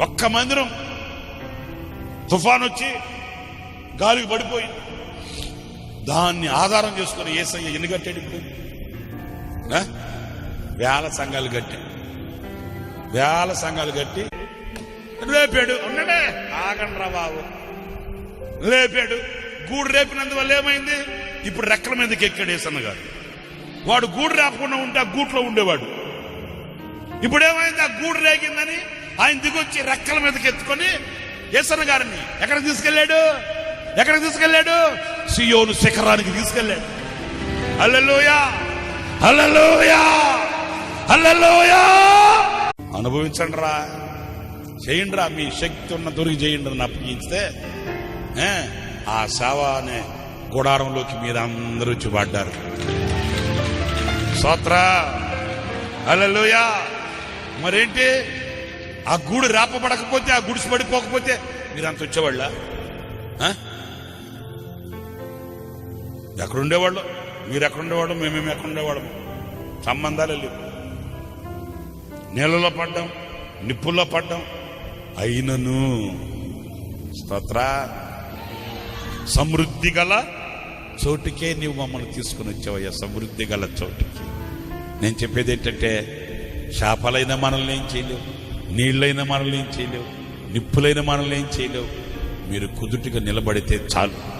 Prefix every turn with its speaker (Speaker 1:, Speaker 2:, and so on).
Speaker 1: ఒక్క మందిరం తుఫాన్ వచ్చి గాలికి పడిపోయి దాన్ని ఆధారం చేసుకుని ఏసయ్య ఎన్ని కట్టాడు ఇప్పుడు? వేల సంఘాలు కట్టి వేల సంఘాలు కట్టి లేపాడు ఉండడే ఆగండ్రా బాబు. లేపాడు గూడు రేపినందువల్ల ఏమైంది? ఇప్పుడు రెక్కల మీదకి ఎక్కాడు ఏసన్న గారు. వాడు గూడు రేపకుండా ఉంటే ఆ గూట్లో ఉండేవాడు. ఇప్పుడు ఏమైంది? ఆ గూడు రేగిందని ఆయన దిగొచ్చి రెక్కల మీదకి ఎత్తుకొని ఏసన్న గారిని ఎక్కడికి తీసుకెళ్ళాడు? ఎక్కడికి తీసుకెళ్ళాడు? సియోను శిఖరానికి తీసుకెళ్ళాడు. అల్లెలోయా అల్లెలోయా అల్లెలోయా అనుభవించండి రా. చేయండి రా. మీ శక్తి ఉన్న దొరికి చేయండి అని అప్పగించితే ఆ సేవ అనే గుడారంలోకి మీరు అందరూ చూపడ్డారు సోత్ర అల్లెలోయా మరేంటి? ఆ గూడు రాపబడకపోతే ఆ గుడిసి పడిపోకపోతే మీరంత వచ్చేవాళ్ళ? ఎక్కడుండేవాళ్ళు? మీరు ఎక్కడ మేమేమి ఎక్కడుండేవాళ్ళము? సంబంధాలు లేవు. నీళ్ళలో పడ్డాం నిప్పుల్లో పడ్డాం. అయినను స్తోత్ర. సమృద్ధి గల చోటుకే నీవు మమ్మల్ని తీసుకుని వచ్చావయ్యా. సమృద్ధి గల చోటుకి. నేను చెప్పేది ఏంటంటే చేపలైన మనల్ని ఏం చేయలేవు నీళ్ళైన మనల్ని ఏం చేయలేవు నిప్పులైన మనల్ని ఏం చేయలేవు. మీరు కుదుటిగా నిలబడితే చాలు.